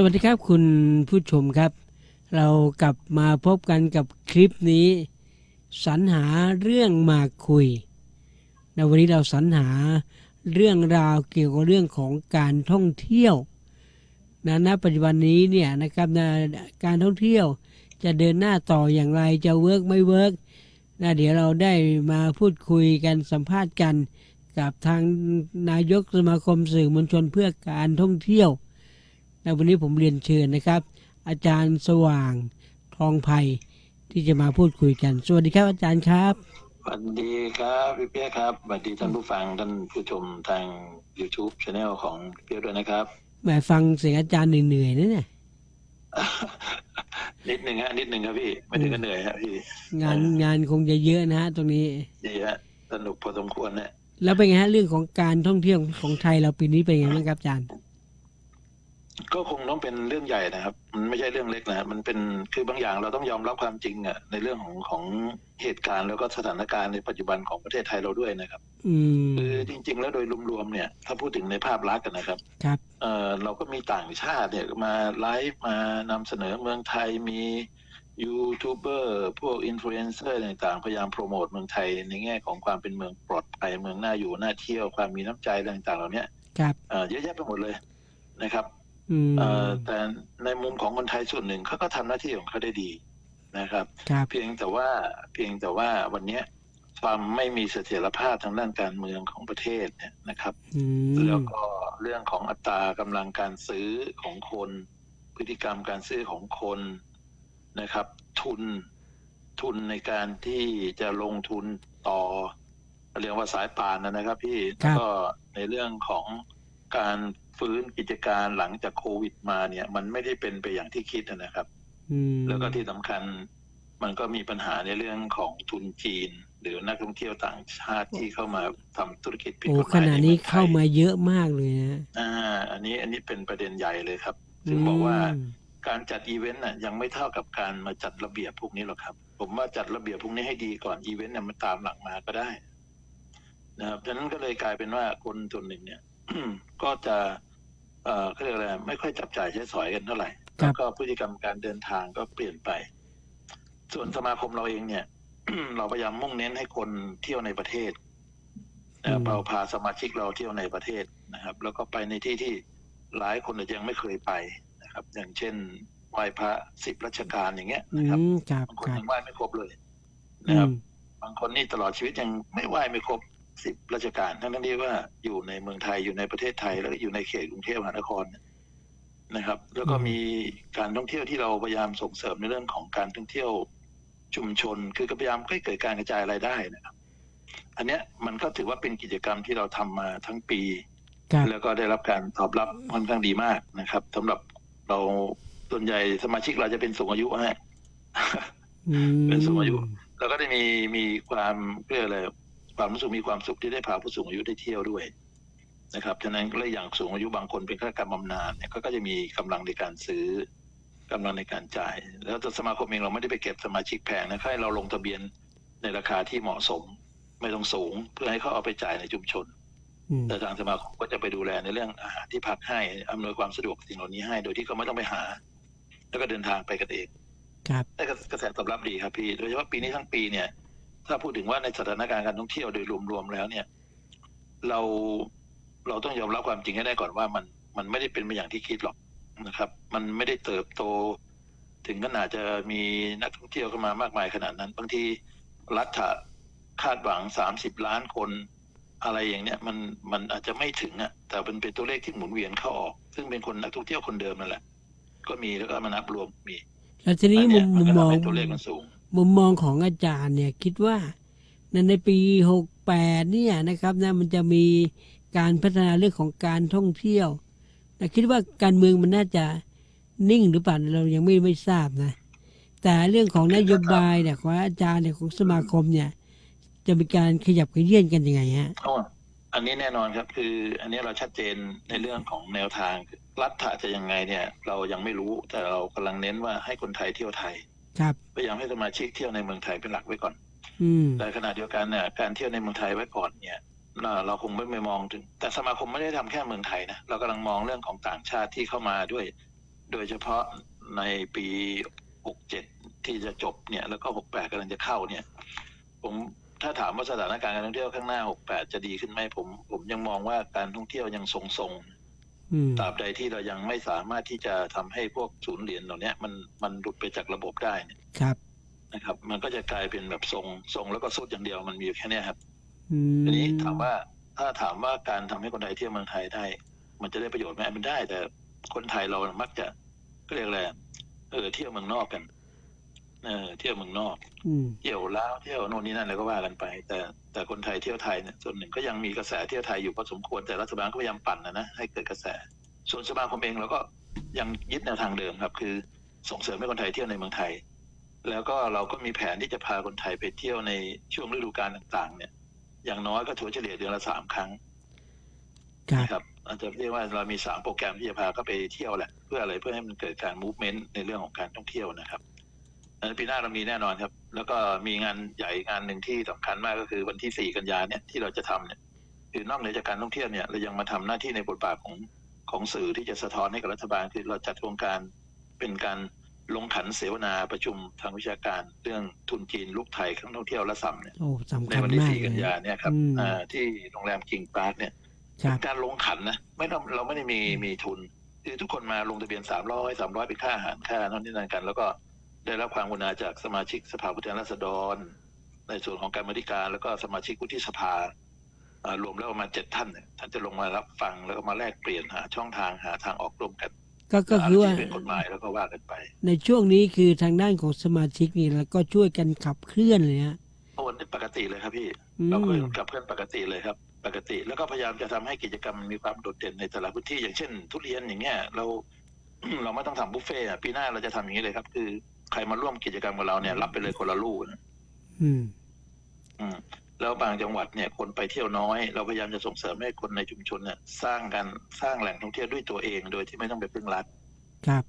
สวัสดีครับคุณผู้ชมครับ เรากลับมาพบกันกับคลิปนี้ สรรหาเรื่องมาคุยในวันนี้เราสรรหาเรื่องราวเกี่ยวกับเรื่องของการท่องเที่ยวนะณปัจจุบันนี้เนี่ยนะครับนะการท่องเที่ยวจะเดินหน้าต่ออย่างไรจะเวิร์กไม่เวิร์กนะเดี๋ยวเราได้มาพูดคุยกันสัมภาษณ์กัน กับทางนายกสมาคมสื่อมวลชนเพื่อการท่องเที่ยว ในวันนี้ผมเรียนเชิญนะครับ อาจารย์สว่างทองไผ่ที่จะมาพูดคุยกัน สวัสดีครับอาจารย์ครับสวัสดีครับพี่เปียครับสวัสดีท่านผู้ฟังท่านผู้ชมทาง YouTube Channel ของพี่เปียด้วยนะครับแหมฟังเสียงอาจารย์เหนื่อยๆนะเนี่ยนิดหนึ่งฮะนิดหนึ่งครับพี่ไม่ถึงก็เหนื่อยฮะพี่ งานงานคงจะเยอะนะฮะตรงนี้ดีฮะสนุกพอสมควรนะแล้วเป็นไงฮะเรื่องของการท่องเที่ยวของไทยเราปีนี้เป็นไงบ้างครับอาจารย์ ก็คงต้องเป็นเรื่องใหญ่นะครับ มันไม่ใช่เรื่องเล็กนะครับมันเป็นคือบางอย่างเราต้องยอมรับความจริงอะในเรื่องของของเหตุการณ์แล้วก็สถานการณ์ในปัจจุบันของประเทศไทยเราด้วยนะครับอืมคือจริง ๆ แล้วโดยรวมๆเนี่ย ถ้าพูดถึงในภาพลักษณ์อะนะครับครับเอ่อเราก็มีต่างชาติเนี่ยมาไลฟ์มานำเสนอเมืองไทยมียูทูบเบอร์พวกอินฟลูเอนเซอร์ต่างๆ พยายามโปรโมทเมืองไทยในแง่ของความเป็นเมืองปลอดภัยเมืองน่าอยู่น่าเที่ยวความมีน้ำใจอะไรต่างๆ เหล่าเนี้ยครับเอ่อเยอะแยะไปหมดเลยนะครับอืมเอ่อ แต่ในมุมของคนไทยส่วนหนึ่งเขาก็ทำหน้าที่ของเขาได้ดีนะครับครับ เพียงแต่ว่าเพียงแต่ว่าวันเนี้ยความไม่มีเสถียรภาพทางด้านการเมืองของประเทศเนี่ยนะครับอืมแล้วก็เรื่องของอัตรากำลังการซื้อของคน พฤติกรรมการซื้อของคนนะครับ ทุนทุนในการที่จะลงทุนต่อเรียกว่าสายป่านนะนะครับ พี่แล้วก็ในเรื่องของการ ฟื้นกิจการหลังจากโควิดมาเนี่ย มันไม่ได้เป็นไปอย่างที่คิดนะครับอืมแล้วก็ที่สำคัญมันก็มีปัญหาในเรื่องของทุนจีน หรือนักท่องเที่ยวต่างชาติที่เข้ามาทำธุรกิจผิดโอ้กฎหขมายณะในนี้เมืองไทเข้ายมาเยอะมากเลยนะอ่า อันนี้อันนี้เป็นประเด็นใหญ่เลยครับซึ่งบอกว่าอืมการจัดอีเวนต์น่ะยังไม่เท่ากับการมาจัดระเบียบพวกนี้หรอกครับ ผมว่าจัดระเบียบพวกนี้ให้ดีก่อนอีเวนต์เนี่ยมันตามหลังมาก็ได้นะครับฉะนั้นก็เลยกลายเป็นว่าคนส่วนหนึ่งเนี่ยก็จะ เอ่อเขาเรียกอะไรไม่ค่อยจับจ่ายใช้สอยกันเท่าไหร่ครัแล้บวก็พฤติกรรมการเดินทางก็เปลี่ยนไป ส่วนสมาคมเราเองเนี่ย เราพยายามมุ่งเน้นให้คนเที่ยวในประเทศนะครับเราพาสมาชิกเราเที่ยวในประเทศนะครับ แล้วก็ไปในที่ที่หลายคนอาจจะยังไม่เคยไปนะครับ อย่างเช่นไหว้พระสิบราชการอย่างเงี้ยอืนะครับมครับบางคนครับยังไหว้ไม่ครบเลย อืนะครับ มบางคนนี่ตลอดชีวิตยังไม่ไหว้ไม่ครบ สิบราชการทั้งที่ว่าอยู่ในเมืองไทยอยู่ในประเทศไทย แล้วก็อยู่ในเขตกรุงเทพมหานครเนี่ยนะครับ แล้วก็มีการท่องเที่ยวที่เราพยายามส่งเสริมในเรื่องของการท่องเที่ยวชุมชน คือก็พยายามให้เกิดการกระจายรายได้นะครับ อันเนี้ยมันก็ถือว่าเป็นกิจกรรมที่เราทำมาทั้งปีครับแล้วก็ได้รับการตอบรับค่อนข้างดีมากนะครับสำหรับเราส่วนใหญ่สมาชิกเราจะเป็นสูงอายุฮะอืมเป็นสูงอายุเราก็ได้มีมีความเรียกอะไร ความรู้สึกมีความสุขที่ได้พาผู้สูงอายุได้เที่ยวด้วยนะครับฉะนั้นก็เลยอย่างสูงอายุบางคนเป็นข้าราชการบำนาญเนี่ยก็ก็จะมีกำลังในการซื้อกำลังในการจ่าย แล้วตัวสมาคมเองเราไม่ได้ไปเก็บสมาชิกแพงนะแค่เราลงทะเบียนในราคาที่เหมาะสม ไม่ต้องสูงเพื่อให้เขาเอาไปจ่ายในชุมชนอืมแต่ทางสมาคมก็จะไปดูแลในเรื่องอาหารที่พักให้อำนวยความสะดวกสิ่งเหล่านี้ให้ โดยที่เขาไม่ต้องไปหา แล้วก็เดินทางไปกันเองครับได้กระแสตอบรับดีครับพี่ โดยเฉพาะปีนี้ทั้งปีเนี่ย ถ้าพูดถึงว่าในสถานการณ์การท่องเที่ยวโดยรวมๆแล้วเนี่ย เราเราต้องยอมรับความจริงให้ได้ก่อนว่ามันมันไม่ได้เป็นไปอย่างที่คิดหรอกนะครับ มันไม่ได้เติบโต ถึงขนาดจะมีนักท่องเที่ยวเข้ามามากมายขนาดนั้น บางทีรัฐะคาดหวังสามสิบล้านคนอะไรอย่างเนี้ยมันมันอาจจะไม่ถึงอะแต่เป็นเป็นตัวเลขที่หมุนเวียนเข้าออก ซึ่งเป็นคนนักท่องเที่ยวคนเดิมนั่นแหละ ก็มีแล้วก็มานับรวมมีแล้วทีนี้อันมุเนี้ยมมัมุนมก็มองทำให้ตัวเลขมันสูง มุมมองของอาจารย์เนี่ยคิดว่าในปีหกแปดเนี่ยนะครับนะมันจะมีการพัฒนาเรื่องของการท่องเที่ยวแต่คิดว่าการเมืองมันน่าจะนิ่งหรือเปล่าเรายังไม่ไม่ทราบนะ แต่เรื่องของนโยบายเนี่ยของอาจารย์เนี่ยของสมาคมเนี่ย จะมีการขยับขยื่นกันยังไงฮะอ๋ออันนี้แน่นอนครับคือ อันนี้เราชัดเจนในเรื่องของแนวทางรัฐจะยังไงเนี่ย เรายังไม่รู้แต่เรากำลังเน้นว่าให้คนไทยเที่ยวไทย ครับพยายามให้สมาชิกเที่ยวในเมืองไทยเป็นหลักไว้ก่อน อืมแต่ขณะเดียวกันเนี่ยการเที่ยวในเมืองไทยไว้ก่อนเนี่ยเราเราคงไม่ไปมองถึง แต่สมาคมไม่ได้ทำแค่เมืองไทยนะเรากำลังมองเรื่องของต่างชาติที่เข้ามาด้วย โดยเฉพาะในปี 67 ที่จะจบเนี่ยแล้วก็ 68กำลังจะเข้าเนี่ย ผมถ้าถามว่าสถานการณ์การท่องเที่ยวข้างหน้า 68 จะดีขึ้นไหมผม ผมยังมองว่าการท่องเที่ยวยังทรงๆอืม ตราบใดที่เรายังไม่สามารถที่จะทำให้พวกศูนย์เหรียญเหล่าเนี้ยมันมันหลุดไปจากระบบได้เนี่ยครับนะครับ มันก็จะกลายเป็นแบบทรงทรงแล้วก็สุดอย่างเดียวมันมีอยู่แค่เนี้ยครับอืมทีนี้ถามว่าถ้าถามว่าการทำให้คนไทยเที่ยวเมืองไทยได้ มันจะได้ประโยชน์ไหมมันได้ แต่คนไทยเรามักจะก็เรียกอะไรเออเที่ยวเมืองนอกกัน เออเที่ยวเมืองนอกอืมเที่ยวลาวเที่ยวโน่นนี่นั่นอะไรก็ว่ากันไป แต่แต่คนไทยเที่ยวไทยเนี่ยส่วนหนึ่งก็ยังมีกระแสเที่ยวไทยอยู่พอสมควรแต่รัฐบาลก็พยายามปั่นนะนะให้เกิดกระแส ส่วนสมาคมเองเราก็ยังยึดแนวทางเดิมครับ คือส่งเสริมให้คนไทยเที่ยวในเมืองไทย แล้วก็เราก็มีแผนที่จะพาคนไทยไปเที่ยวในช่วงฤดูกาลต่างๆ เนี่ย อย่างน้อยก็ถัวเฉลี่ยเดือนละสามครั้งครับนะครับอาจจะเรียกว่าเรามีสามโปรแกรมที่จะพาเขาไปเที่ยวแหละ เพื่ออะไรเพื่อให้มันเกิดการมูฟเมนต์ในเรื่องของการท่องเที่ยวนะครับอันนั้น ปีหน้าเรามีแน่นอนครับ แล้วก็มีงานใหญ่งานหนึ่งที่สำคัญมากก็คือวันที่สี่กันยาเนี่ยที่เราจะทำเนี่ยคือนอกเหนือจากการท่องเที่ยวเนี่ยเรายังมาทำหน้าที่ในบทบาทของของสื่อที่จะสะท้อนให้กับรัฐบาลคือเราจัดโครงการเป็นการลงขันเสวนาประชุมทางวิชาการเรื่องทุนจีนลูกไทยข้างท่องเที่ยวและสัมเนี่ยโอ้สำในคัญวันที่มากสี่เลกันยยาเนี่ยครับอืมอ่าที่โรงแรมกิงพาร์คเนี่ยครับการลงขันนะไม่ต้องเราไม่ได้มีมีทุน คือทุกคนมาลงทะเบียนสามร้อยสามร้อยเป็นค่าอาหารค่านั่นนี่นั่นกัน แล้วก็ ได้รับความกรุณาจากสมาชิกสภาผู้แทนราษฎร ในส่วนของการบริการ แล้วก็สมาชิกวุฒิสภาอ่ารวมแล้วประมาณเจ็ดท่านเนี่ยท่านจะลงมารับฟังแล้วก็มาแลกเปลี่ยนหาช่องทางหาทางออกร่วมกัน ก็ก็คือว่าที่เป็นกฎหมายแล้วก็ว่ากันไป ในช่วงนี้คือทางด้านของสมาชิกนี่แล้วก็ช่วยกันขับเคลื่อนเลยฮะโอนปกติเลยครับพี่อืมเราคุยกับเพื่อนปกติเลยครับ ปกติแล้วก็พยายามจะทำให้กิจกรรมมันมีความโดดเด่นในแต่ละพื้นที่อย่างเช่น ทุเรียนอย่างเงี้ยเราเราไม่ต้องทำบุฟเฟ่ต์อะปีหน้าเราจะทำอย่างนี้เลยครับ คือ ใครมาร่วมกิจกรรมกับเราเนี่ยรับไปเลยคนละลูกนะอืม อืมแล้วบางจังหวัดเนี่ยคนไปเที่ยวน้อย เราพยายามจะส่งเสริมให้คนในชุมชนเนี่ยสร้างกันสร้างแหล่งท่องเที่ยวด้วยตัวเอง โดยที่ไม่ต้องไปพึ่งรัฐครับ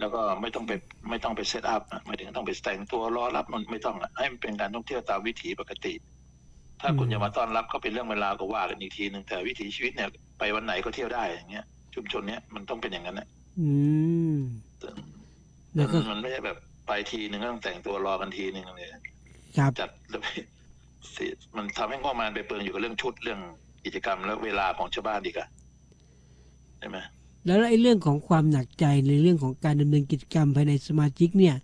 แล้วก็ไม่ต้องไปไม่ต้องไปเซตอัพอะหมายถึงต้องไปแต่งตัวรอรับมันไม่ต้องอะให้มันเป็นการท่องเที่ยวตามวิถีปกติ ถ้าคุณอืมจะมาต้อนรับก็เป็นเรื่องเวลาวก็ว่ากันอีกทีหนึ่งแต่วิถีชีวิตเนี่ยไปวันไหนก็เที่ยวได้อย่างเงี้ยชุมชนเนี้ยมันต้องเป็นอย่างนั้นนะอืมแล้วก็มันไม่ใช่แบบ ไปทีหนึ่งก็ต้องแต่งตัวรอกันทีหนึ่งเลยครับจัดแล้วไปเสียมันทำให้งบประมาณไปเปลืองอยู่กับเรื่องชุดเรื่องกิจกรรมแล้วเวลาของชาวบ้านดีกว่าใช่ไหมแล้วไอ้เรื่องของความหนักใจในเรื่องของการดำเนินกิจกรรมภายในสมาชิกเนี่ย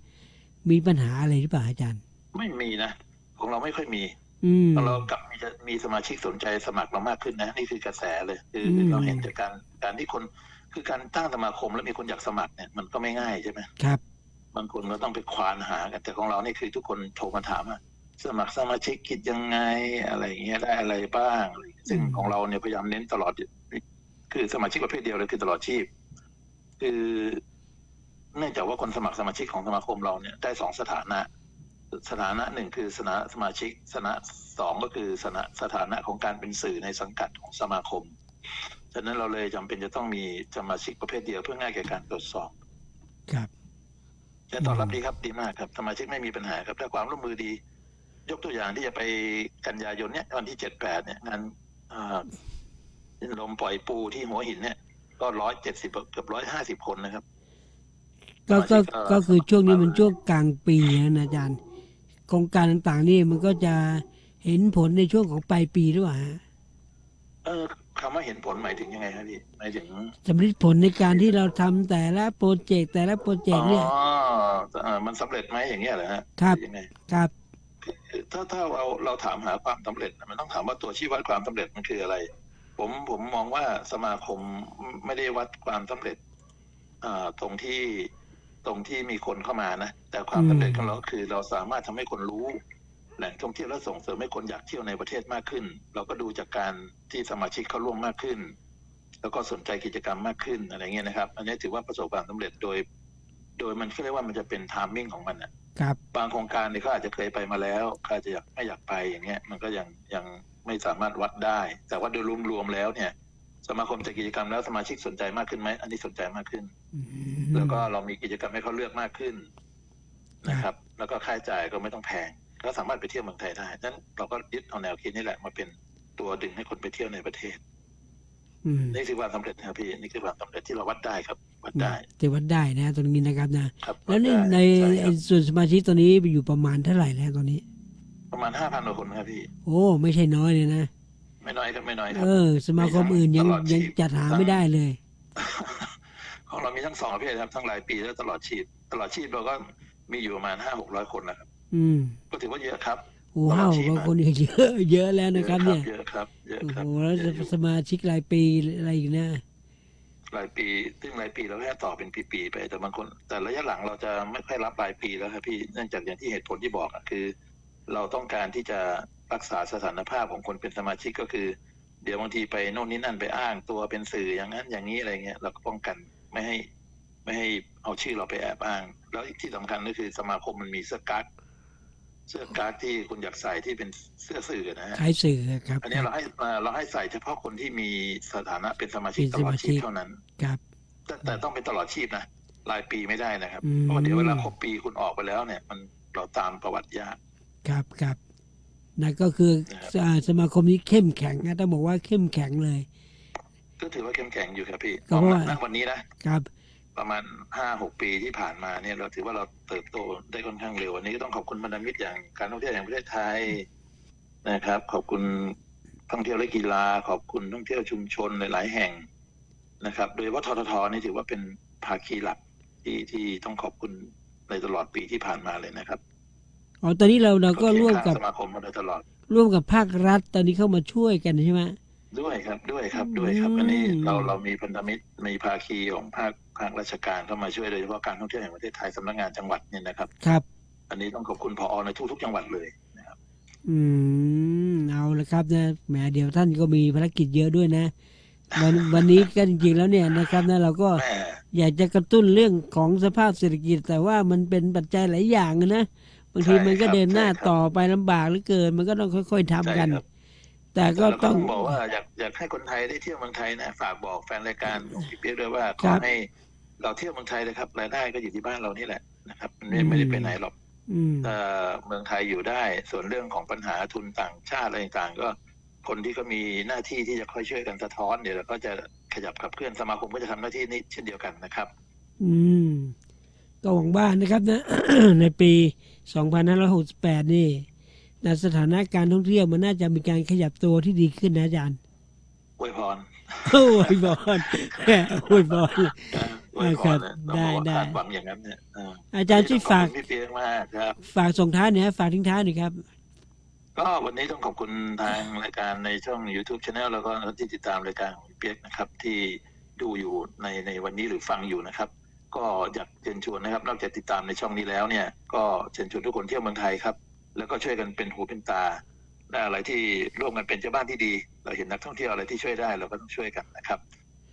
มีปัญหาอะไรหรือเปล่าอาจารย์ ไม่มีนะของเราไม่ค่อยมีอืมเรากลับมีจะมีสมาชิกสนใจสมัครเรามากขึ้นนะ นี่คือกระแสเลยคืออมเราเห็นจากการการที่คนคือการตั้งสมาคมแล้วมีคนอยากสมัครเนี่ยมันก็ไม่ง่ายใช่ไหมครับ บางคนก็ต้องไปควานหากัน แต่ของเรานี่คือทุกคนโทรมาถามว่าสมัครสมาชิกคิดยังไงอะไรเงี้ยได้อะไรบ้าง ซึ่งของเราเนี่ยพยายามเน้นตลอด คือสมาชิกประเภทเดียวเลยคือตลอดชีพ คือเนื่องจากว่าคนสมัครสมาชิกของสมาคมเราเนี่ยได้สองสถานะ สถานะหนึ่งคือสนะสมาชิกสถานะสองก็คือสนะสถานะของการเป็นสื่อในสังกัดของสมาคม ฉะนั้นเราเลยจำเป็นจะต้องมีสมาชิกประเภทเดียวเพื่อง่ายแก่การตรวจสอบ ครับ จะตอบรับดีครับดีมากครับสมาชิกไม่มีปัญหาครับถ้าความร่วมมือดี ยกตัวอย่างที่จะไปกันยายนเนี่ยวันที่เจ็ดแปดเนี่ยงานอ่าลมปล่อยปูที่หัวหินเนี่ย ก็ร้อยเจ็ดสิบเกือบร้อยห้าสิบคนนะครับ ก็ก็สมาชิกก็ก็คือช่วงนี้มันช่วงกลางปีนะอาจารย์โครงการต่างๆนี่มันก็จะเห็นผลในช่วงของปลายปีหรือเปล่าฮะเออ คำว่าเห็นผลหมายถึงยังไงครับพี่หมายถึงสำเร็จผลในการที่เราทำแต่ละโปรเจกต์แต่ละโปรเจกต์เนี่ยอ๋อเอ่อมันสำเร็จไหมอย่างเงี้ยเหรอฮะครับหอยังไงครับคือถ้าถ้าเราเราถามหาความสำเร็จมันต้องถามว่าตัวชี้วัดความสำเร็จมันคืออะไร ผมผมมองว่าสมาคมไม่ได้วัดความสำเร็จอ่าตรงที่ตรงที่มีคนเข้ามานะแต่ความสำเร็จของเราคือเราสามารถทำให้คนรู้ แหล่งท่องเที่ยวและส่งเสริมให้คนอยากเที่ยวในประเทศมากขึ้น เราก็ดูจากการที่สมาชิกเข้าร่วมมากขึ้น แล้วก็สนใจกิจกรรมมากขึ้นอะไรเงี้ยนะครับ อันนี้ถือว่าประสบความสำเร็จโดย โดยมันเรียกว่ามันจะเป็นไทามมิ่งของมันอะครับบางโครงการเนี่ยเขาอาจจะเคยไปมาแล้วเขาอาจจะอยากไม่อยากไปอย่างเงี้ย มันก็ยังยังไม่สามารถวัดได้ แต่ว่าโดยรวมๆแล้วเนี่ย สมาคมจัดกิจกรรมแล้วสมาชิกสนใจมากขึ้นไหมอันนี้สนใจมากขึ้นอืมแล้วก็เรามีกิจกรรมให้เขาเลือกมากขึ้นนะครับ แล้วก็ค่าใช้จ่ายก็ไม่ต้องแพง ก็สามารถไปเที่ยวเมืองไทยได้นั้นเราก็ยึดเอาแนวคิดนี่แหละมาเป็นตัวดึงให้คนไปเที่ยวในประเทศอืมนี่คือความสำเร็จนะครับพี่นี่คือความสำเร็จที่เราวัดได้ครับ วัดได้แต่วัดได้นะตรงนี้นะครับนะครับแล้วในดได้ในช่ครับส่วนสมาชิกตอนนี้อยู่ประมาณเท่าไหร่แล้วตอนนี้ ประมาณห้าพันกว่าคนครับพี่ โอ้ไม่ใช่น้อยเลยนะไม่น้อยครับไม่น้อยครัเอบอสมาคมอื่นยังตลอดชียังพจัดหาไม่ได้เลยของเรามีทั้งสองประเภทครับทั้งรายปีและตลอดชีพตลอดชีพเราก็มีอยู่ประมาณห้าหกร้อยคนนะครับ อืมก็ถือว่าเยอะครับโอ้ห้าบางคนนี่เยอะเยอะแล้วนะครับ เนี่ยเยอะครับเยอะโอ้ครับโหแล้วเยอะอยู่สมาชิกรายปีอะไรอีกนะรายปีซึ่งรายปีเราแค่ต่อเป็นปีๆไป แต่บางคน แต่ระยะหลังเราจะไม่ค่อยรับรายปีแล้วครับพี่เนื่องจากอย่างที่เหตุผลที่บอกอะคือ เราต้องการที่จะรักษาสถานภาพของคนเป็นสมาชิกก็คือ เดี๋ยวบางทีไปโน่นนี่นั่นไปอ้างตัวเป็นสื่ออย่างนั้นอย่างนี้อะไรเงี้ยเราก็ป้องกันไม่ให้ ไม่ให้เอาชื่อเราไปแอบอ้าง แล้วอีกที่สำคัญก็คือสมาคมมันมีเสื้อกั๊ก เสื้อกั๊กที่คุณอยากใส่ที่เป็นเสื้อสื่อนะฮะขายสื่อครับ อันนี้เราให้เอ่อเราให้ใส่เฉพาะคนที่มีสถานะเป็นสมาชิกเป็นตสลอมาดชิชีกพเท่านั้นครับแต่แต่ต้องเป็นตลอดชีพนะรายปีไม่ได้นะครับอืมเพราะว่าเดี๋ยวเวลาครบปีคุณออกไปแล้วเนี่ย มันเราตามประวัติยากครับครับนั่นก็คือนะครับอ่าสมาคมนี้เข้มแข็งนะต้องบอกว่าเข้มแข็งเลย ก็ถือว่าเข้มแข็งอยู่ครับพี่ก็เพราะว่าณวันนี้นะครับ ประมาณห้าหกปีที่ผ่านมาเนี่ยเราถือว่าเราเติบโตได้ค่อนข้างเร็ว วันนี้ก็ต้องขอบคุณพันธมิตรอย่างการท่องเที่ยวแห่งประเทศไทยนะครับ ขอบคุณท่องเที่ยวและกีฬา ขอบคุณท่องเที่ยวชุมชนหลายๆแห่งนะครับ โดยเฉพาะทททนี่ถือว่าเป็นภาคีหลักที่ที่ต้องขอบคุณในตลอดปีที่ผ่านมาเลยนะครับอ๋อตอนนี้เราเราก็ร่วมเคียงกับข้างสมาคมมาโดยตลอด ร่วมกับภาครัฐ ตอนนี้เข้ามาช่วยกันใช่ไหม ด้วยครับด้วยครับด้วยครับ อันนี้อืมเราเรามีพันธมิตรมีภาคีของภาคภาคราชการเข้ามาช่วยโดยเฉพาะการท่องเที่ยวแห่งประเทศไทยสำนักงานจังหวัดเนี่ยนะครับ ครับ อันนี้ต้องขอบคุณพอในทุก ๆ จังหวัดเลยนะครับ อืมเอาละครับนะแหมเดี๋ยวท่านก็มีภารกิจเยอะด้วยนะวันวันนี้ก็จริงๆแล้วเนี่ยนะครับนะเราก็แม่อยากจะกระตุ้นเรื่องของสภาพเศรษฐกิจ แต่ว่ามันเป็นปัจจัยหลายอย่างนะบางทีมันก็เดินหน้าต่อไปลำบากเหลือเกิน มันก็ต้องค่อย ๆทำกันใช่ครับ แต่ก็แล้วต้องบอกว่าอยากอยากให้คนไทยได้เที่ยวเมืองไทยนะฝากบอกแฟนรายการของพี่เปียกด้วยว่าขครัอบให้เราเที่ยวเมืองไทยเลยครับรายได้ก็อยู่ที่บ้านเรานี่แหละนะครับมันไม่อืมไม่ได้ไปไหนหรอกอืมเอ่อเมืองไทยอยู่ได้ ส่วนเรื่องของปัญหาทุนต่างชาติอะไรต่างๆก็ คนที่ก็มีหน้าที่ที่จะค่อยช่วยกันสะท้อนเดี๋ยวเราก็จะขยับขับเคลื่อนสมาคมก็จะทำหน้าที่นี้เช่นเดียวกันนะครับ อืมก็หวังว่านะครับนะในปี 2568 นี่ นะสถานะการท่องเที่ยวมันน่าจะมีการขยับตัวที่ดีขึ้นนะอาจารย์อวยพรโอ้ยบอลโอ้ยบอลนะอวยพครัรบนะได้เราบอกว่าได้คาดหวังอย่างนั้นเนี่ยเอออาจารย์ช่วยฝากขอบคุณพี่เปียกมากครับ ฝากส่งท้ายหน่อยฮะฝากทิ้งท้ายหน่อยครับ ก็วันนี้ต้องขอบคุณทางรายการในช่อง YouTube Channel แล้วก็ที่ติดตามรายการของพี่เปียกนะครับ ที่ดูอยู่ในในวันนี้หรือฟังอยู่นะครับ ก็อยากเชิญชวนนะครับ นอกจากติดตามในช่องนี้แล้วเนี่ย ก็เชิญชวนทุกคนเที่ยวเมืองไทยครับ แล้วก็ช่วยกันเป็นหูเป็นตาและอะไรที่ร่วมกันเป็นเจ้าบ้านที่ดี เราเห็นนักท่องเที่ยวอะไรที่ช่วยได้เราก็ต้องช่วยกันนะครับ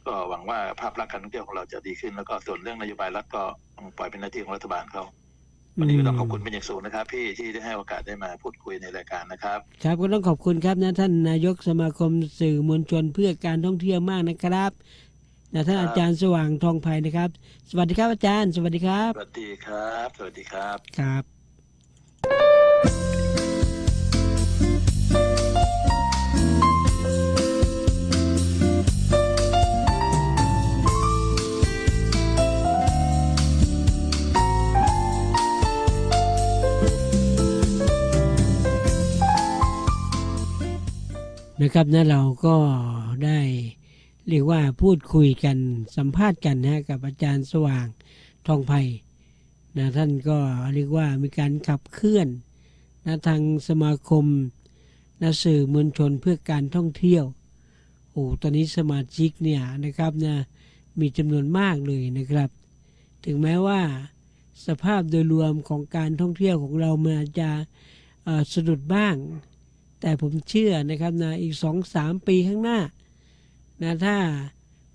ก็หวังว่าภาพลักษณ์การท่องเที่ยวของเราจะดีขึ้น แล้วก็ส่วนเรื่องนโยบายรัฐก็ต้องปล่อยเป็นหน้าที่ของรัฐบาลเขาวันนี้ก็ต้องขอบคุณเป็นอย่างสูงนะครับ พี่ที่ได้ให้โอกาสได้มาพูดคุยในรายการนะครับครับก็ต้องขอบคุณครับนะท่านนายกสมาคมสื่อมวลชนเพื่อการท่องเที่ยวมากนะครับนะท่านครับอาจารย์สว่างทองไผ่นะครับ สวัสดีครับอาจารย์ สวัสดีครับ สวัสดีครับ สวัสดีครับครับ นะครับนะเราก็ได้เรียกว่าพูดคุยกันสัมภาษณ์กันนะกับอาจารย์สว่างทองไผ่นะท่านก็เรียกว่ามีการขับเคลื่อนนะทางสมาคมนะสื่อมวลชนเพื่อการท่องเที่ยวโอ้ตอนนี้สมาชิกเนี่ยนะครับนะมีจำนวนมากเลยนะครับ ถึงแม้ว่าสภาพโดยรวมของการท่องเที่ยวของเรามันอาจจะสะดุดบ้าง แต่ผมเชื่อนะครับนะอีกสองสามปีข้างหน้านะถ้า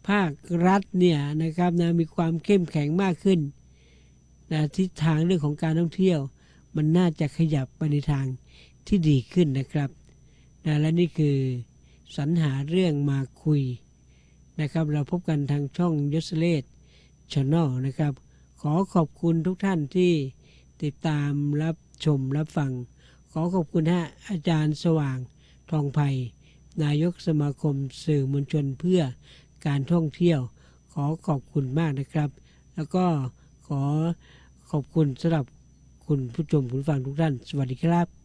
ภาครัฐเนี่ยนะครับนะมีความเข้มแข็งมากขึ้นนะทิศทางเรื่องของการท่องเที่ยว มันน่าจะขยับไปในทางที่ดีขึ้นนะครับนะและนี่คือสรรหาเรื่องมาคุยนะครับ เราพบกันทางช่องยศเลศช n น e l นะครับ ขอขอบคุณทุกท่านที่ติดตามรับชมรับฟัง อขอบคุณฮะอาจารย์สว่างทองไผ่นายกสมาคมสื่อมวลชนเพื่อการท่องเที่ยว ขอขอบคุณมากนะครับ แล้วก็ขอขอบคุณสำหรับคุณผู้ชมคุณฟังทุกท่าน สวัสดีครับ